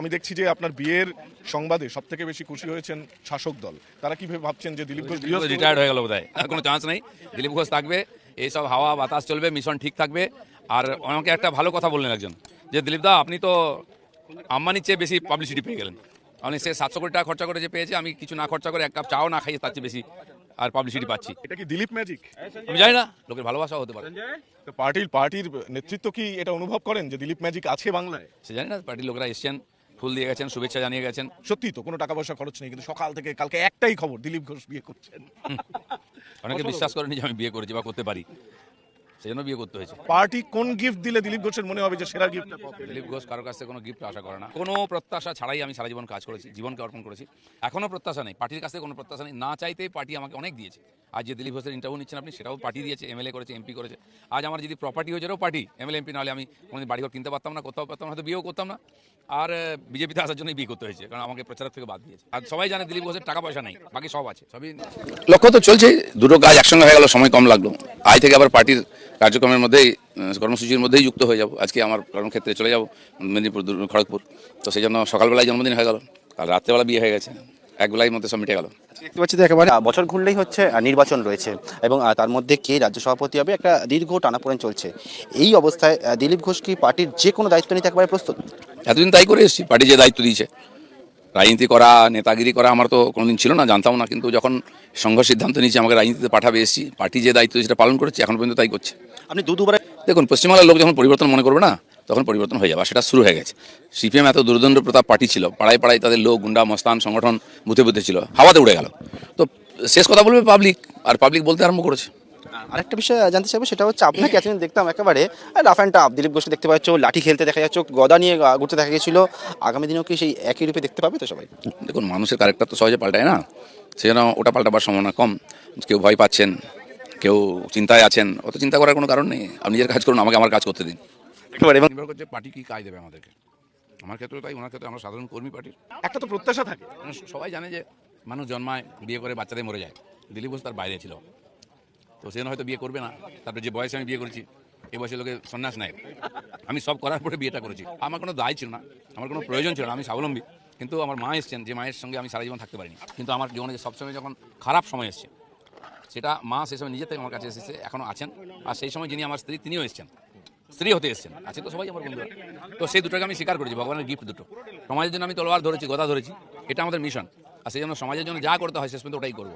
আমি দেখছি যে আপনার বিয়ের সংবাদে সব থেকে বেশি খুশি হয়েছেন শাসক দল। তারা কীভাবে ভাবছেন যে দিলীপ ঘোষ রিটায়ার্ড হয়ে গেল বোধ হয় কোনো চান্স নেই। দিলীপ ঘোষ থাকবে এইসব হাওয়া বাতাস চলবে মিশন ঠিক থাকবে। আর আমাকে একটা ভালো কথা বললেন একজন যে দিলীপ দা আপনি তো আম্বানির চেয়ে বেশি পাবলিসিটি পেয়ে গেলেন। আপনি সে সাতশো কোটি টাকা খরচা করে যে পেয়েছে আমি কিছু না খরচা করে এক কাপ চাও না খাইয়ে তার চেয়ে বেশি আর পাবলিসিটি পাচ্ছি। এটা কি দিলীপ ম্যাজিক আমি জানি না লোকের ভালোবাসাও হতে পারে। তো পার্টির পার্টির নেতৃত্ব কি এটা অনুভব করেন যে দিলীপ ম্যাজিক আছে বাংলায়? সে জানি না পার্টির লোকরা এসছেন। ফুল দিয়ে গেছেন শুভেচ্ছা জানিয়ে গেছেন। সত্যি তো কোনো টাকা পয়সা খরচ নেই কিন্তু সকাল থেকে কালকে একটাই খবর দিলীপ ঘোষ বিয়ে করছেন। অনেকে বিশ্বাস করেনি যে আমি বিয়ে করেছি বা করতে পারি। সেই জন্য বিয়ে করতে হয়েছে। পার্টি কোন গিফট দিলে দিলীপ ঘোষের মনে হবে যে সেরা গিফট দিলীপ ঘোষ কারোর কাছ থেকে কোনো গিফট আশা করে না। কোনো প্রত্যাশা ছাড়াই আমি সারা জীবন কাজ করেছি জীবনকে অর্পণ করেছি। এখনও প্রত্যাশা নেই পার্টির কাছ থেকে কোনো প্রত্যাশা নেই। না চাইতেই পার্টি আমাকে অনেক দিয়েছে। আজ যে দিলীপ ঘোষের ইন্টারভিউ নিচ্ছেন আপনি, সেটাও পার্টি দিয়েছে এমএলএ করেছে এমপি করেছে। আজ আমার যদি প্রপার্টি হয়ে যেটাও পার্টি এমএলএ এমপি নাহলে আমি কোনোদিন বাড়িঘর কিনতে পারতাম না, কোথাও পারতাম না, হয়তো বিয়েও করতাম না। আর বিজেপিতে আসার জন্যই বিয়ে করতে হয়েছে, কারণ আমাকে প্রচার থেকে বাদ দিয়েছে। আর সবাই জানে দিলীপ ঘোষের টাকা পয়সা নেই, বাকি সব আছে, সবই লক্ষ্য তো চলছে, দুটো কাজ একসঙ্গে হয়ে গেল, সময় কম লাগল। আজ থেকে আবার পার্টির কার্যক্রমের মধ্যেই কর্মসূচির মধ্যেই যুক্ত হয়ে যাব। আজকে আমার কর্মক্ষেত্রে চলে যাব, মেদিনীপুর খড়গপুর। তো সেই জন্য সকালবেলায় জন্মদিন হয়ে গেল, কাল রাত্রেবেলা বিয়ে হয়ে গেছে। এক বেলায় মধ্যে সব মিটে গেল। দেখতে পাচ্ছি তো একেবারে বছর ঘুরলেই হচ্ছে নির্বাচন রয়েছে এবং তার মধ্যে কে রাজ্য সভাপতি হবে একটা দীর্ঘ টানাপোড়েন চলছে। এই অবস্থায় দিলীপ ঘোষ কি পার্টির যে কোনো দায়িত্ব নিতে একেবারে প্রস্তুত? এতদিন তাই করে এসেছি পার্টি যে দায়িত্ব দিয়েছে। রাজনীতি করা নেতাগিরি করা আমার তো কোনোদিন ছিল না জানতাম না কিন্তু যখন সংঘ সিদ্ধান্ত নিয়েছে আমাকে রাজনীতিতে পাঠাবে এসেছি পার্টি যে দায়িত্ব সেটা পালন করেছে এখন পর্যন্ত তাই করছে। আপনি দু দুবারে দেখুন পশ্চিমবাংলার লোক যখন পরিবর্তন মনে করবে না তখন পরিবর্তন হয়ে যাবে সেটা শুরু হয়ে গেছে। সিপিএম এত দুর্দণ্ড প্রতাপ পার্টি ছিল পাড়ায় পাড়ায় তাদের লোক গুন্ডা মস্তান সংগঠন বুথে বুথে ছিল হাওয়াতে উড়ে গেল। তো শেষ কথা বলবে পাবলিক আর পাবলিক বলতে আরম্ভ করেছে। আরেকটা বিষয় জানতে চাইব সেটা হচ্ছে আপনাকে এতদিন দেখতাম একেবারে রাফ অ্যান্ড টাফ দিলীপ ঘোষকে দেখতে পাচ্ছ লাঠি খেলতে দেখা যাচ্ছে গদা নিয়ে ঘুরতে দেখা গেছিল। আগামী দিনেও কি সেই একই রূপে দেখতে পাবে তো সবাই? দেখুন মানুষের ক্যারেক্টার তো সহজে পাল্টায় না। সেই জন্য ওটা পাল্টাবার সম্ভাবনা কম। কেউ ভয় পাচ্ছেন কেউ চিন্তায় আছেন অত চিন্তা করার কোনো কারণ নেই। আপনি নিজের কাজ করুন আমাকে আমার কাজ করতে দিন। একেবারে এবং নির্ভর করছে পার্টি কি কাজ দেবে আমাদেরকে। আমার ক্ষেত্রে তাই ওনার ক্ষেত্রে আমরা সাধারণ কর্মী পার্টির একটা তো প্রত্যাশা থাকে। সবাই জানে যে মানুষ জন্মায় বিয়ে করে বাচ্চাদের মরে যায়। দিলীপ ঘোষ তার বাইরে ছিল। তো সে হয়তো বিয়ে করবে না। তারপরে যে বয়সে আমি বিয়ে করেছি এই বয়সে লোকে সন্ন্যাস নেয়। আমি সব করার পরে বিয়েটা করেছি। আমার কোনো দায় ছিল না। আমার কোনো প্রয়োজন ছিল না। আমি স্বাবলম্বী। কিন্তু আমার মা এসছেন। যে মায়ের সঙ্গে আমি সারা জীবন থাকতে পারিনি। কিন্তু আমার জীবনে যে সবসময় যখন খারাপ সময় এসছে সেটা মা সেই সময় নিজে থেকে আমার কাছে এসেছে এখনও আছেন। আর সেই সময় যিনি আমার স্ত্রী তিনিও এসেছেন। স্ত্রী হতে এসেছেন। আছে তো সবাই আমার বন্ধুরা। তো সেই দুটোকে আমি স্বীকার করেছি, ভগবানের গিফট দুটো। সমাজের জন্য আমি তলোয়ার ধরেছি, গদা ধরেছি, এটা আমাদের মিশন আর সেই জন্য সমাজের জন্য যা করতে হয় শেষ পর্যন্ত ওটাই করব।